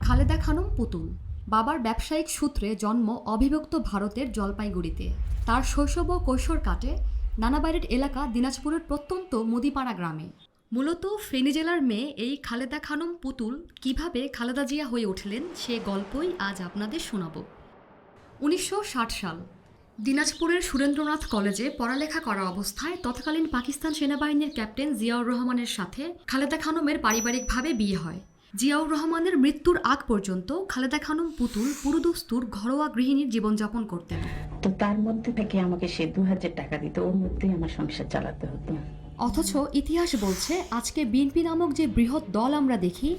খালেদা খানম পুতুল, বাবার ব্যবসায়িক সূত্রে জন্ম অবিভক্ত ভারতের জলপাইগুড়িতে। তার শৈশব ও কৈশোর কাটে নানাবাড়ির এলাকা দিনাজপুরের প্রত্যন্ত মুদিপাড়া গ্রামে। মূলত ফেনী জেলার মেয়ে এই খালেদা খানম পুতুল কীভাবে খালেদা জিয়া হয়ে উঠলেন সে গল্পই আজ আপনাদের শোনাব। উনিশশো ষাট সাল দিনাজপুরের সুরেন্দ্রনাথ কলেজে পড়ালেখা করা অবস্থায় তৎকালীন পাকিস্তান সেনাবাহিনীর ক্যাপ্টেন জিয়াউর রহমানের সাথে খালেদা খানমের পারিবারিকভাবে বিয়ে হয়। জিয়াউর রহমানের মৃত্যুর আগ পর্যন্ত খালেদা খানম পুতুল পুরুদস্তুর ঘরোয়া গৃহিণীর জীবনযাপন করতেন। তো তার মধ্যে থেকে আমাকে সে দু হাজার টাকা দিত ওর মধ্যেই আমার সংসার চালাতে হতো। অথচ ইতিহাস বলছে আজকে বিএনপি নামক যে বৃহৎ দল আমরা দেখি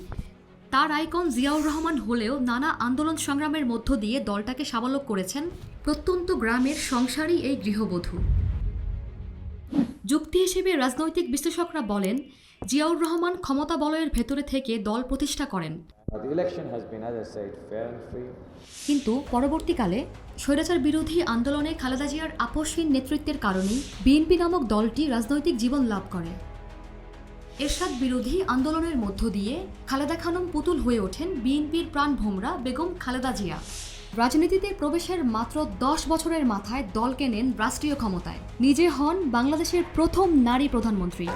তার আইকন জিয়াউর রহমান হলেও নানা আন্দোলন সংগ্রামের মধ্য দিয়ে দলটাকে সাবালক করেছেন প্রত্যন্ত গ্রামের সংসারী এই গৃহবধূ। যুক্তি হিসেবে রাজনৈতিক বিশ্লেষকরা বলেন জিয়াউর রহমান ক্ষমতা বলয়ের ভেতরে থেকে দল প্রতিষ্ঠা করেন. কিন্তু পরবর্তীকালে স্বৈরাচার বিরোধী আন্দোলনে খালেদা জিয়ার আপসহীন নেতৃত্বের কারণেই বিএনপি নামক দলটি রাজনৈতিক জীবন লাভ করে। এরশাদ বিরোধী আন্দোলনের মধ্য দিয়ে খালেদা খানম পুতুল হয়ে ওঠেন বিএনপির প্রাণ ভোমরা বেগম খালেদা জিয়া। রাজনীতিতে প্রবেশের মাত্র দশ বছরের মাথায় দলকে নেন রাষ্ট্রীয় ক্ষমতায়। নিজে হন বাংলাদেশের প্রথম নারী প্রধানমন্ত্রী।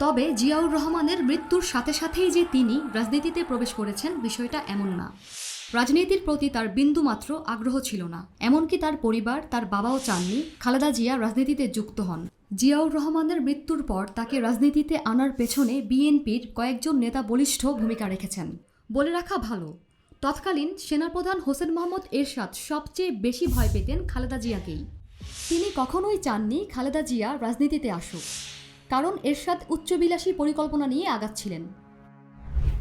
তবে জিয়াউর রহমানের মৃত্যুর সাথে সাথেই যে তিনি রাজনীতিতে প্রবেশ করেছেন, বিষয়টা এমন না। রাজনীতির প্রতি তার বিন্দুমাত্র আগ্রহ ছিল না। এমনকি তার পরিবার, তার বাবাও চাননি। খালেদা জিয়া রাজনীতিতে যুক্ত হন। জিয়াউর রহমানের মৃত্যুর পর তাকে রাজনীতিতে আনার পেছনে বিএনপির কয়েকজন নেতা বলিষ্ঠ ভূমিকা রেখেছেন। বলে রাখা ভালো, তৎকালীন সেনাপ্রধান হোসেন মোহাম্মদ এরশাদ সবচেয়ে বেশি ভয় পেতেন খালেদা জিয়াকেই। তিনি কখনোই চাননি খালেদা জিয়া রাজনীতিতে আসুক। কারণ এরশাদ উচ্চবিলাসী পরিকল্পনা নিয়ে আগাচ্ছিলেন।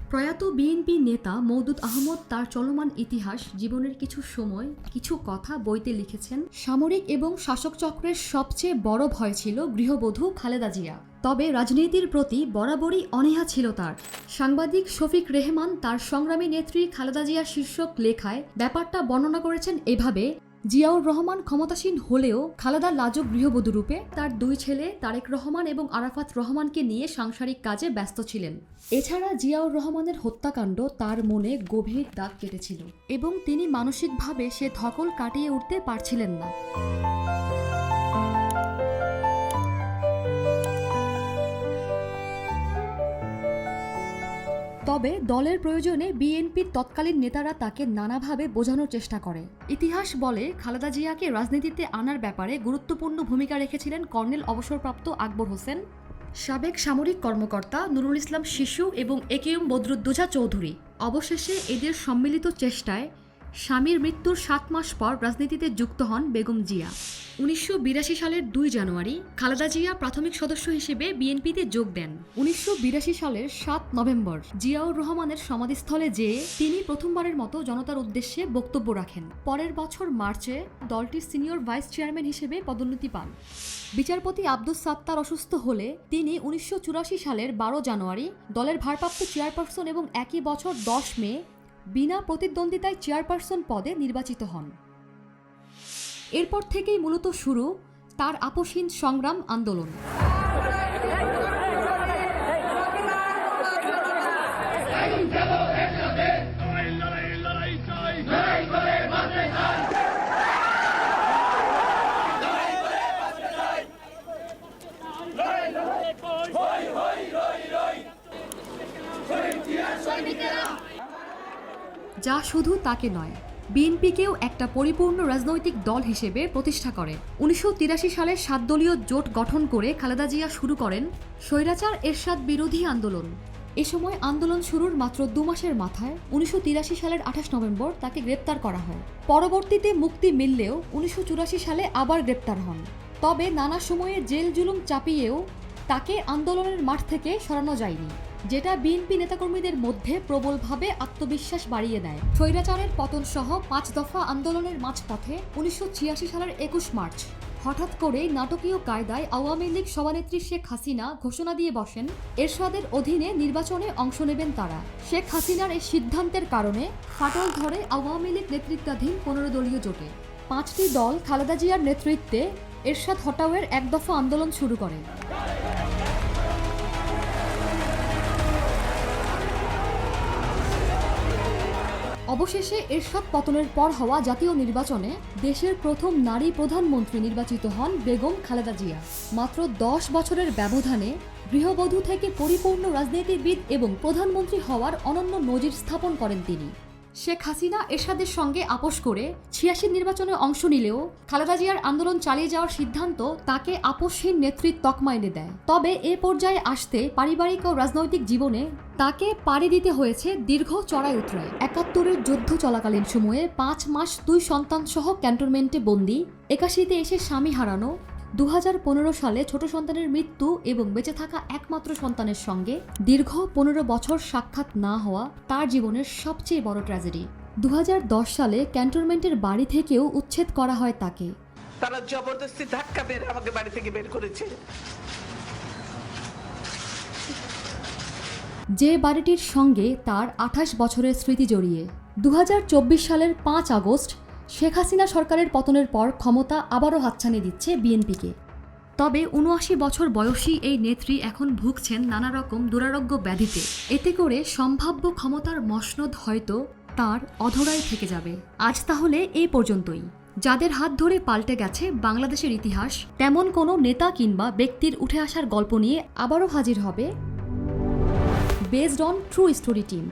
প্রয়াত বিএনপি নেতা মৌদুদ আহমদ তার চলমান ইতিহাস, জীবনের কিছু সময়, কিছু কথা বইতে লিখেছেন, সামরিক এবং শাসক চক্রের সবচেয়ে বড় ভয় ছিল গৃহবধূ খালেদা জিয়া। তবে রাজনীতির প্রতি বরাবরই অনীহা ছিল তার। সাংবাদিক শফিক রেহমান তার সংগ্রামী নেত্রী খালেদা জিয়া শীর্ষক লেখায়, ব্যাপারটা বর্ণনা করেছেন এভাবে জিয়াউর রহমান ক্ষমতাসীন হলেও খালেদা লাজক গৃহবধূ রূপে তার দুই ছেলে তারেক রহমান এবং আরাফাত রহমানকে নিয়ে সাংসারিক কাজে ব্যস্ত ছিলেন। এছাড়া জিয়াউর রহমানের হত্যাকাণ্ড তার মনে গভীর দাগ কেটেছিল এবং তিনি মানসিকভাবে সে ধকল কাটিয়ে উঠতে পারছিলেন না। তবে দলের প্রয়োজনে বিএনপির তৎকালীন নেতারা তাকে নানাভাবে বোঝানোর চেষ্টা করে। ইতিহাস বলে খালেদা জিয়াকে রাজনীতিতে আনার ব্যাপারে গুরুত্বপূর্ণ ভূমিকা রেখেছিলেন কর্নেল অবসরপ্রাপ্ত আকবর হোসেন। সাবেক সামরিক কর্মকর্তা নুরুল ইসলাম শিশু এবং একেএম বদরুদ্দোজা চৌধুরী। অবশেষে এদের সম্মিলিত চেষ্টায় স্বামীর মৃত্যুর সাত মাস পর রাজনীতিতে যুক্ত হন বেগম জিয়া। উনিশশো বিরাশি সালের দুই জানুয়ারি খালেদা জিয়া প্রাথমিক সদস্য হিসেবে বিএনপিতে যোগ দেন। উনিশশো বিরাশি সালের সাত নভেম্বর জিয়াউর রহমানের সমাধিস্থলে যেয়ে তিনি প্রথমবারের মতো জনতার উদ্দেশ্যে বক্তব্য রাখেন। পরের বছর মার্চে দলটির সিনিয়র ভাইস চেয়ারম্যান হিসেবে পদোন্নতি পান। বিচারপতি আব্দুস সাত্তার অসুস্থ হলে তিনি উনিশশো চুরাশি সালের বারো জানুয়ারি দলের ভারপ্রাপ্ত চেয়ারপারসন এবং একই বছর দশ মে বিনা প্রতিদ্বন্দ্বিতায় চেয়ারপারসন পদে নির্বাচিত হন। এরপর থেকেই মূলত শুরু তার আপসীন সংগ্রাম আন্দোলন। যা শুধু তাকে নয় বিএনপিকেও একটা পরিপূর্ণ রাজনৈতিক দল হিসেবে প্রতিষ্ঠা করে। উনিশশো তিরাশি সালে সাত দলীয় জোট গঠন করে খালেদা জিয়া শুরু করেন স্বৈরাচার এরশাদ বিরোধী আন্দোলন। এ সময় আন্দোলন শুরুর মাত্র দু মাসের মাথায় উনিশশো তিরাশি সালের আঠাশ নভেম্বর তাকে গ্রেপ্তার করা হয়। পরবর্তীতে মুক্তি মিললেও উনিশশো চুরাশি সালে আবার গ্রেপ্তার হন। তবে নানা সময়ে জেল জুলুম চাপিয়েও তাকে আন্দোলনের মাঠ থেকে সরানো যায়নি। যেটা বিএনপি নেতাকর্মীদের মধ্যে প্রবলভাবে আত্মবিশ্বাস বাড়িয়ে দেয়। স্বৈরাচারের পতন সহ পাঁচ দফা আন্দোলনের মাঝপথে উনিশশো ছিয়াশি সালের একুশ মার্চ। হঠাৎ করে নাটকীয় কায়দায় আওয়ামী লীগ সভানেত্রী শেখ হাসিনা ঘোষণা দিয়ে বসেন, এরশাদের অধীনে নির্বাচনে অংশ নেবেন তারা। শেখ হাসিনার এই সিদ্ধান্তের কারণে ফাটল ধরে আওয়ামী লীগ নেতৃত্বাধীন পনেরো দলীয় জোটে। পাঁচটি দল খালেদা জিয়ার নেতৃত্বে এরশাদ হটাওয়ের এক দফা আন্দোলন শুরু করে অবশেষে এরশাদ পতনের পর হওয়া জাতীয় নির্বাচনে দেশের প্রথম নারী প্রধানমন্ত্রী নির্বাচিত হন বেগম খালেদা জিয়া। মাত্র দশ বছরের ব্যবধানে গৃহবধূ থেকে পরিপূর্ণ রাজনীতিবিদ এবং প্রধানমন্ত্রী হওয়ার অনন্য নজির স্থাপন করেন তিনি। শেখ হাসিনা এরশাদের সঙ্গে আপোষ করে ছিয়াশি নির্বাচনে অংশ নিলেও খালেদা জিয়ার আন্দোলন চালিয়ে যাওয়ার সিদ্ধান্ত তাকে আপোষহীন নেতৃত্ব তকমা এনে দেয়। তবে এ পর্যায়ে আসতে পারিবারিক ও রাজনৈতিক জীবনে তাকে পাড়ি দিতে হয়েছে দীর্ঘ চড়াই উতরায় একাত্তরের যুদ্ধ চলাকালীন সময়ে পাঁচ মাস দুই সন্তান সহ ক্যান্টনমেন্টে বন্দি, একাশিতে এসে স্বামী হারানো দু হাজার পনেরো সালে ছোট সন্তানের মৃত্যু এবং বেঁচে থাকা একমাত্র সন্তানের সঙ্গে দীর্ঘ পনেরো বছর সাক্ষাৎ না হওয়া তার জীবনের সবচেয়ে বড় ট্র্যাজেডি। দু হাজার দশ সালে ক্যান্টনমেন্টের বাড়ি থেকেও উচ্ছেদ করা হয় তাকে। তারা জবরদস্তি ধাক্কা মেরে আমাকে বাড়ি থেকে বের করেছে। যে বাড়িটির সঙ্গে তার আঠাশ বছরের স্মৃতি জড়িয়ে। দুহাজার চব্বিশ সালের পাঁচ আগস্ট শেখ হাসিনা সরকারের পতনের পর ক্ষমতা আবারও হাতছানি দিচ্ছে বিএনপিকে। তবে উনআশি বছর বয়সী এই নেত্রী এখন ভুগছেন নানা রকম দুরারোগ্য ব্যাধিতে। এতে করে সম্ভাব্য ক্ষমতার মসনদ হয়তো তার অধরাই থেকে যাবে। আজ তাহলে এই পর্যন্তই। যাদের হাত ধরে পাল্টে গেছে বাংলাদেশের ইতিহাস, তেমন কোনো নেতা কিংবা ব্যক্তির উঠে আসার গল্প নিয়ে আবারও হাজির হবে। Based on true story team.